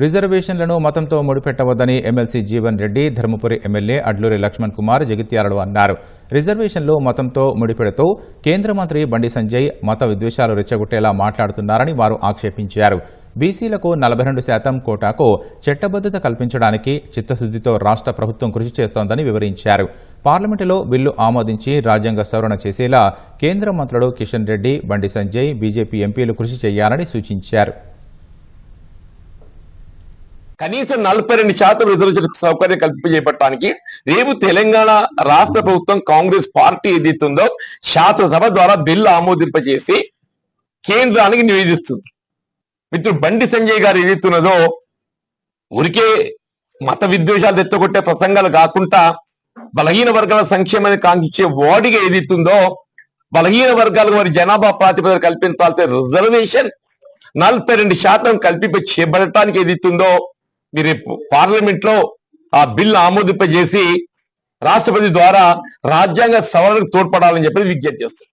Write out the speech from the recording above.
రిజర్వేషన్లను మతంతో ముడిపెట్టవద్దని ఎమ్మెల్సీ జీవన్ రెడ్డి ధర్మపురి ఎమ్మెల్యే అడ్లూరి లక్ష్మణ్ కుమార్ జగిత్యాలలో అన్నారు. రిజర్వేషన్లు మతంతో ముడిపెడుతూ కేంద్ర మంత్రి బండి సంజయ్ మత విద్వేషాలు రెచ్చగొట్టేలా మాట్లాడుతున్నారని వారు ఆక్షేపించారు. బీసీలకు నలభై రెండు శాతం కోటాకు చట్టబద్దత కల్పించడానికి చిత్తశుద్దితో రాష్ట్ర ప్రభుత్వం కృషి చేస్తోందని వివరించారు. పార్లమెంటులో బిల్లు ఆమోదించి రాజ్యాంగ సవరణ చేసేలా కేంద్ర మంత్రులు కిషన్ రెడ్డి బండి సంజయ్ బీజేపీ ఎంపీలు కృషి చేయాలని సూచించారు. కనీసం నలభై రెండు శాతం రిజర్వేషన్ సౌకర్యం కల్పించేపట్టడానికి రేపు తెలంగాణ రాష్ట్ర ప్రభుత్వం కాంగ్రెస్ పార్టీ ఏదైతుందో శాసనసభ ద్వారా బిల్లు ఆమోదింపజేసి కేంద్రానికి నివేదిస్తుంది. మిత్రుడు బండి సంజయ్ గారు ఏదైతున్నదో ఊరికే మత విద్వేషాలు తెచ్చగొట్టే ప్రసంగాలు కాకుండా బలహీన వర్గాల సంక్షేమాన్ని కాంక్షించే వాడిగా ఏదైతుందో బలహీన వర్గాలకు వారి జనాభా ప్రాతిపదిక కల్పించాల్సిన రిజర్వేషన్ నలభై రెండు శాతం కల్పింప చేపట్టడానికి ఏదైతుందో మీరు పార్లమెంట్లో ఆ బిల్ ఆమోదింపజేసి రాష్ట్రపతి ద్వారా రాజ్యాంగ సవరణకు తోడ్పడాలని చెప్పి విజ్ఞప్తి చేస్తారు